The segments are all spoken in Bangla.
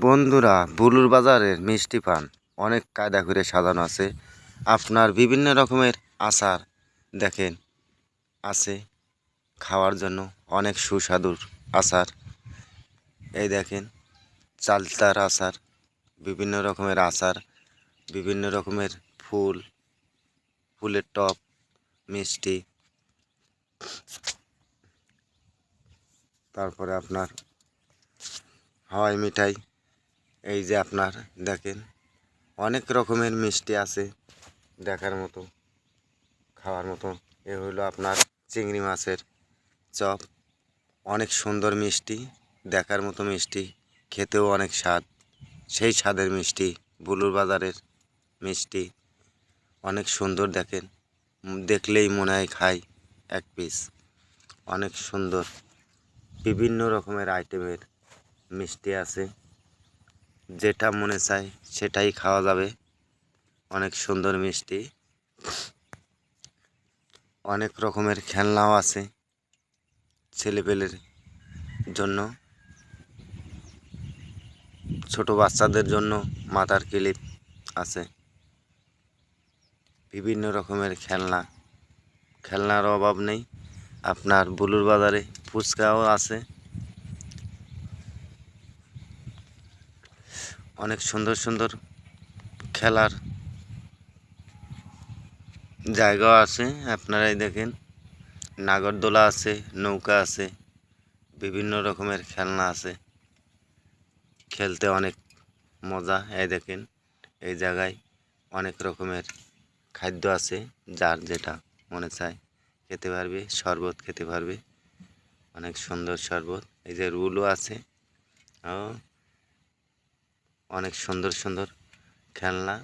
বন্ধুরা, বুলুর বাজারের মিষ্টি পান। অনেক কায়দা করে সাজানো আছে। আপনার বিভিন্ন রকমের আচার দেখেন, আছে খাওয়ার জন্য অনেক সুস্বাদুর আচার। এই দেখেন, চালতার আচার, বিভিন্ন রকমের আচার, বিভিন্ন রকমের ফুল, ফুলের টপ, মিষ্টি। তারপরে আপনার হাওয়াই মিঠাই। এই যে আপনার, দেখেন, অনেক রকমের মিষ্টি আছে দেখার মতো, খাওয়ার মতো। এ হলো আপনার চিংড়ি মাছের চপ। অনেক সুন্দর মিষ্টি, দেখার মতো মিষ্টি, খেতেও অনেক স্বাদ। সেই স্বাদের মিষ্টি, বুলুর বাজারের মিষ্টি। অনেক সুন্দর, দেখেন, দেখলেই মনে হয় খাই এক পিস। অনেক সুন্দর। বিভিন্ন রকমের আইটেমের মিষ্টি আছে। যেটা মনে চায় সেটাই খাওয়া যাবে। অনেক সুন্দর মিষ্টি। অনেক রকমের খেলনাও আছে ছেলেপেলের জন্য। ছোট বাচ্চাদের জন্য মাথার ক্লিপ আছে। বিভিন্ন রকমের খেলনা। খেলনার অভাব নেই। আপনার বুলুর বাজারে ফুচকাও আছে। অনেক সুন্দর সুন্দর খেলার জায়গাও আছে, আপনারাই দেখেন। নাগরদোলা আছে, নৌকা আছে, বিভিন্ন রকমের খেলনা আছে। খেলতে অনেক মজা, এই দেখেন, এই জায়গায় অনেক রকমের খাদ্য আছে, যার যেটা মনে চায় খেতে পারবে, শরবত খেতে পারবে। অনেক সুন্দর শরবত, এই যে রুলও আছে। ও অনেক সুন্দর সুন্দর খেলনা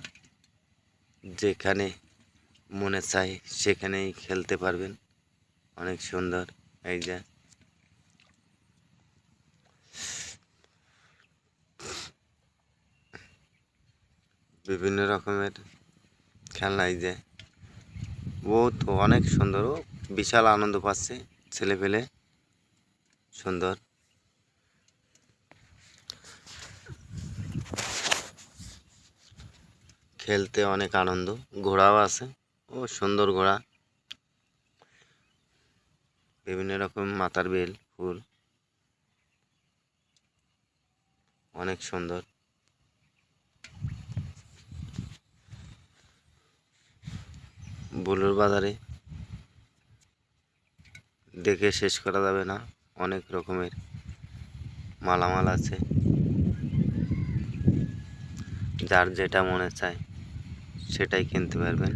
যেখানে মনে চায় সেখানেই খেলতে পারবেন। অনেক সুন্দর, এই যে। বিভিন্ন রকমের খেলনা, এই যে। ও তো অনেক সুন্দর, ও বিশাল আনন্দ পাচ্ছে ছেলে পেলে সুন্দর। খেলতে অনেক আনন্দ। ঘোড়াও আছে। ও সুন্দর ঘোড়া। বিভিন্ন রকম মাথার বেল, ফুল। অনেক সুন্দর। বুলুর বাজারে দেখে শেষ করা যাবে না। অনেক রকমের মালামাল আছে। যার যেটা মনে চায়। সেটাই কিনতে পারবেন।